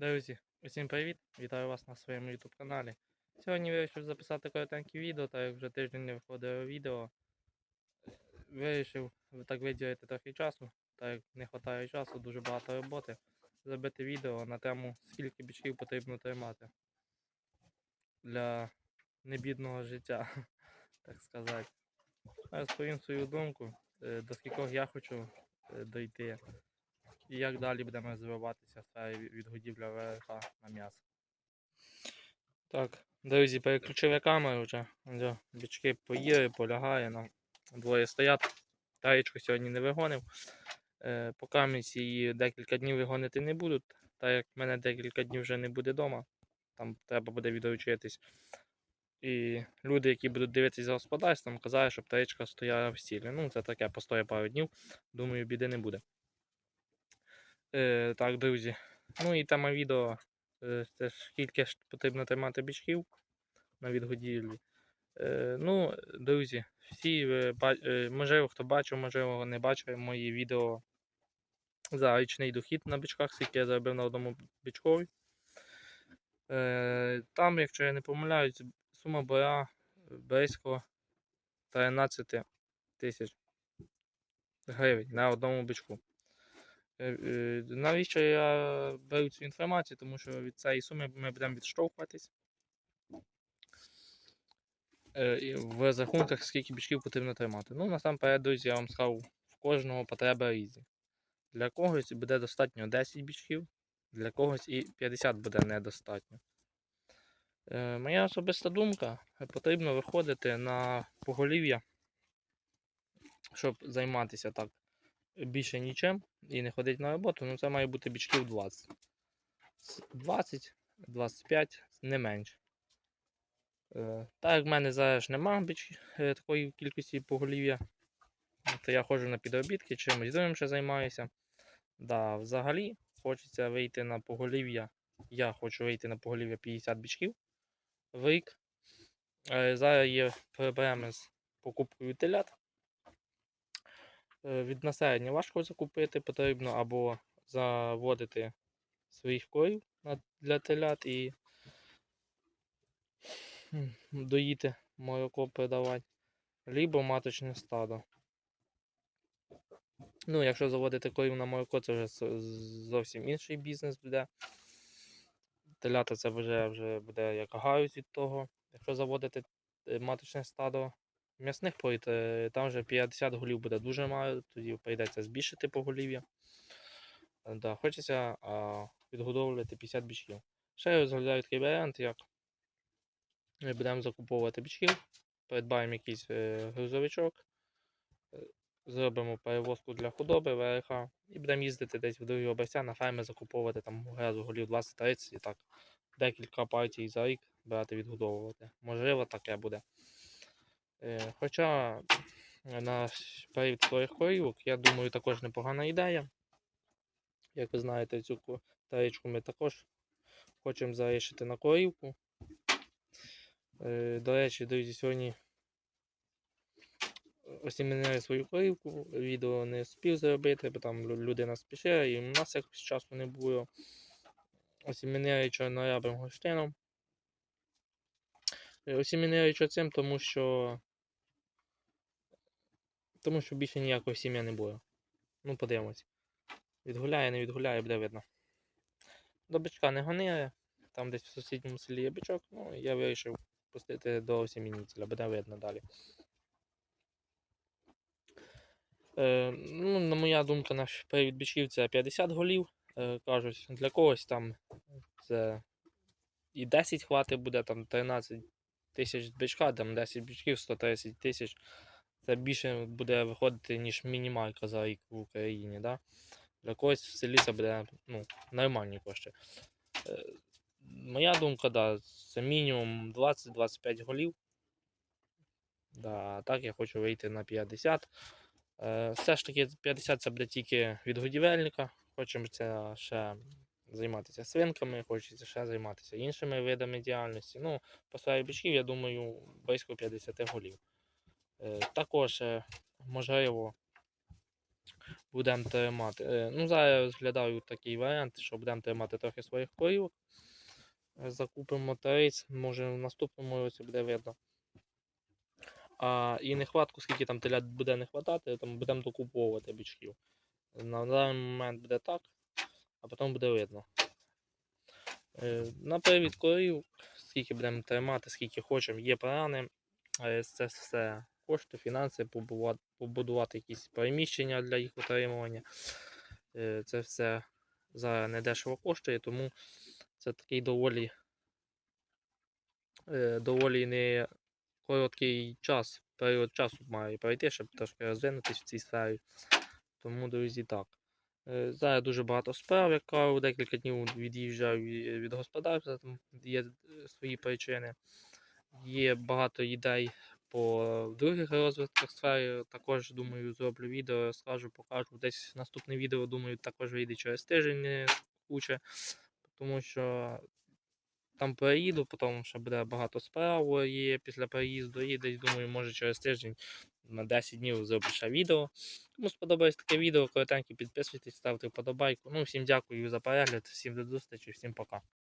Друзі, усім привіт! Вітаю вас на своєму YouTube каналі. Сьогодні вирішив записати коротеньке відео, так як вже тиждень не виходило відео. Вирішив так виділити трохи часу, так як не вистачає часу, дуже багато роботи. Зробити відео на тему, скільки бічків потрібно тримати для небідного життя, так сказати. Розповім свою думку, е, до скількох я хочу е, дойти. І як далі будемо розвиватися відгодівля ВРХ на м'ясо. Так, друзі, переключив камеру вже. Бічки поїли, полягає. Ну, двоє стоять. Таєчку сьогодні не вигонив. Е, поки місць її декілька днів вигонити не будуть, так як в мене декілька днів вже не буде вдома. Там треба буде відручитись. І люди, які будуть дивитися за господарством, казали, щоб таєчка стояла в стілі. Ну, це таке, постоє пару днів. Думаю, біди не буде. Е, так, друзі. Ну і тема відео е, це скільки ж потрібно тримати бічків на відгодівлі. Е, ну, друзі, всі, ба- е, можливо, хто бачив, можливо, не бачив мої відео за річний дохід на бичках, скільки я заробив на одному бичкові. Е, там, якщо я не помиляюсь, сума була близько 13 тисяч гривень на одному бичку. Е, е, Навіщо я беру цю інформацію? Тому що від цієї суми ми будемо відштовхуватись е, в розрахунках, скільки бічків потрібно тримати. Ну, насамперед, друзі, я вам сказав, в кожного потреба різні. Для когось буде достатньо 10 бічків, для когось і 50 буде недостатньо. Моя особиста думка, потрібно виходити на поголів'я, щоб займатися так більше нічим і не ходити на роботу, ну це має бути бічків 20. 20-25, не менше. Е, Так як в мене зараз ж нема біч, е, такої кількості поголів'я, то я ходжу на підробітки, чимось другим ще займаюся. Да, взагалі хочеться вийти на поголів'я. Я хочу вийти на поголів'я 50 бічків в рік. Е, Зараз є проблеми з покупкою телят. Е, Від населення важко закупити, потрібно або заводити своїх корів для телят і доїти молоко продавати, либо маточне стадо. Ну, якщо заводити корів на молоко, це вже зовсім інший бізнес буде. Телята це вже, вже буде як гають від того. Якщо заводити е, маточне стадо м'ясних порід, е, там вже 50 голів буде дуже мало, тоді прийдеться збільшити поголів'я. Е, Да, хочеться а, відгодовувати 50 бічків. Ще я розглядаю такий варіант, як ми будемо закуповувати бічків, придбаємо якийсь е, грузовичок, е, зробимо перевозку для худоби ВРХ і будемо їздити десь в другі областя на ферми закуповувати там разу голів 20-30 і так декілька партій за рік брати відгодовувати. Можливо, таке буде. Е, Хоча на період своїх корівок, я думаю, також непогана ідея. Як ви знаєте, цю таєчку ми також хочемо залишити на корівку. Е, До речі, друзі, сьогодні осімінили свою корівку, відео не спів зробити, бо там людина спішила і в нас якось часу не було. Осімінили чорнорябим гостином. Е, Осімінили цим, тому що. Тому що більше ніякого сім'я не було. Ну, подивимось. Відгуляє, не відгуляє, буде видно. До бичка не гонили. Там десь в сусідньому селі є бичок, ну я вирішив пустити до осімінітеля, буде видно далі. Е, ну, на моя думка, наш період бичків це 50 голів. Е, кажуть, для когось там це і 10 хватить буде, там 13 тисяч бичка, там 10 бичків, 130 тисяч. Це більше буде виходити, ніж мінімалька за рік в Україні. Да? Для когось в селі це буде ну, нормальні кошти. Е, Моя думка, да, це мінімум 20-25 голів. Да, так я хочу вийти на 50. Е, все ж таки 50 це буде тільки від годівельника. Хочемо ще займатися свинками, хочеться ще займатися іншими видами діяльності. Ну, по своїй бічків, я думаю, близько 50 голів. Е, також, е, можливо, будемо тримати. Е, Ну, зараз розглядаю такий варіант, що будемо тримати трохи своїх корів. Закупимо трейс, може в наступному році буде видно. А і нехватку, скільки там телят буде не хватати, там будемо докуповувати бічків. На даний момент буде так, а потім буде видно. На привід корів, скільки будемо тримати, скільки хочемо, є плани. Це все кошти, фінанси, побудувати якісь приміщення для їх утримування. Е, Це все зараз не дешево коштує, тому це такий доволі, е, доволі не короткий час, період часу має пройти, щоб трошки розвинутися в цій сфері. Тому, друзі, так. Е, Зараз дуже багато справ, як кажу, декілька днів від'їжджаю від господарства, там є свої причини. Є багато ідей по других розвитках сфери. Також думаю, зроблю відео, розкажу, покажу. Десь наступне відео, думаю, також вийде через тиждень не куче, тому що там переїду, потім ще буде багато справ є після переїзду, і десь думаю, може через тиждень на 10 днів зроблю ще відео. Кому сподобається таке відео, коротенько підписуйтесь, ставте вподобайку. Ну, всім дякую за перегляд, всім до зустрічі, всім пока.